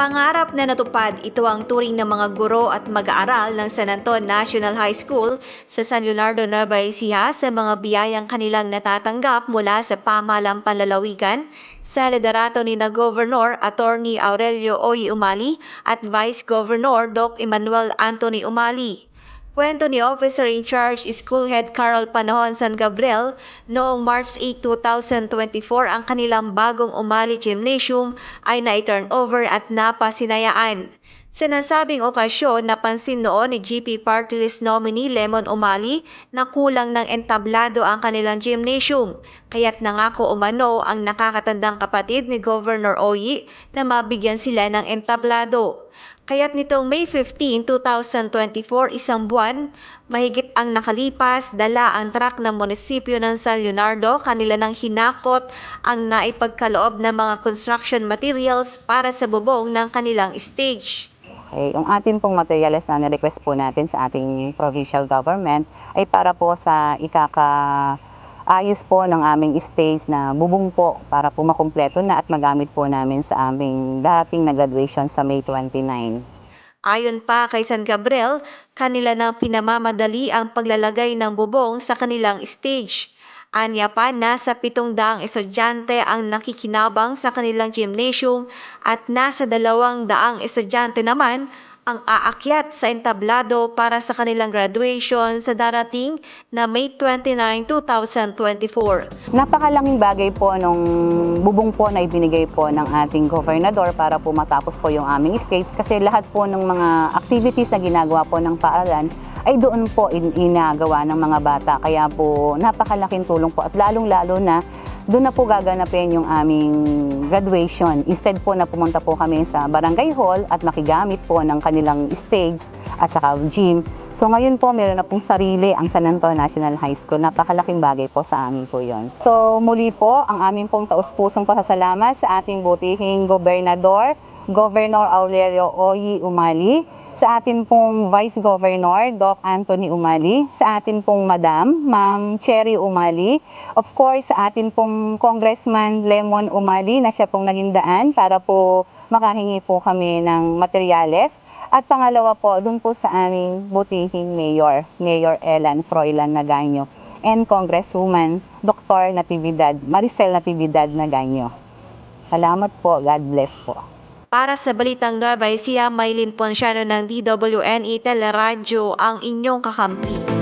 Pangarap na natupad ito ang turing ng mga guro at mag-aaral ng San Anton National High School sa San Leonardo Nueva Ecija sa mga biyayang kanilang natatanggap mula sa pamahalang panlalawigan sa liderato ni na Governor Attorney Aurelio Oy Umali at Vice Governor Doc Emmanuel Anthony Umali. Kwento ni Officer in Charge School Head Carol Panahon San Gabriel, noong March 8, 2024 ang kanilang bagong Umali Gymnasium ay na-turn over at napasinayaan. Sa nasabing okasyon, napansin noon ni GP Party List nominee Lemon Umali na kulang ng entablado ang kanilang gymnasium, kaya't nangako umano ang nakakatandang kapatid ni Governor Oyi na mabigyan sila ng entablado. Kaya't nitong May 15, 2024, isang buwan, mahigit ang nakalipas, dala ang truck ng munisipyo ng San Leonardo, kanila nang hinakot ang naipagkaloob ng mga construction materials para sa bubong ng kanilang stage. Okay, yung atin pong materials na na-request po natin sa ating provincial government ay para po sa ikaka-ayos po ng aming stage na bubong po para po makumpleto na at magamit po namin sa aming darating na graduation sa May 29. Ayon pa kay San Gabriel, kanila nang pinamamadali ang paglalagay ng bubong sa kanilang stage. Anya pa, nasa pitong daang estudyante ang nakikinabang sa kanilang gymnasium at nasa dalawang daang estudyante naman ang aakyat sa entablado para sa kanilang graduation sa darating na May 29, 2024. Napakalaking bagay po nung bubong po na ibinigay po ng ating gobernador para po matapos po yung aming stage kasi lahat po ng mga activities na ginagawa po ng paaralan ay doon po in inagawa ng mga bata. Kaya po napakalaking tulong po at lalong-lalo na doon na po gaganapin yung aming graduation. Instead po na pumunta po kami sa barangay hall at makigamit po ng kanilang stage at saka gym. So ngayon po meron na pong sarili ang San Antonio National High School. Napakalaking bagay po sa amin po yon. So muli po ang aming pong taus-pusong pasasalamat sa ating butihing gobernador, Governor Aurelio Oyi Umali, sa atin pong Vice Governor, Doc Anthony Umali, sa atin pong Madam, Ma'am Cherry Umali, of course, sa atin pong Congressman Lemon Umali na siya pong naging daan para po makahingi po kami ng materyales. At pangalawa po, dun po sa aming butihing Mayor, Mayor Elan Froilan Naganyo, and Congresswoman Dr. Natividad, Maricel Natividad Naganyo. Salamat po. God bless po. Para sa Balitang Nueva Ecija, Maylin Ponciano ng DWNE Teleradyo ang inyong kakampi.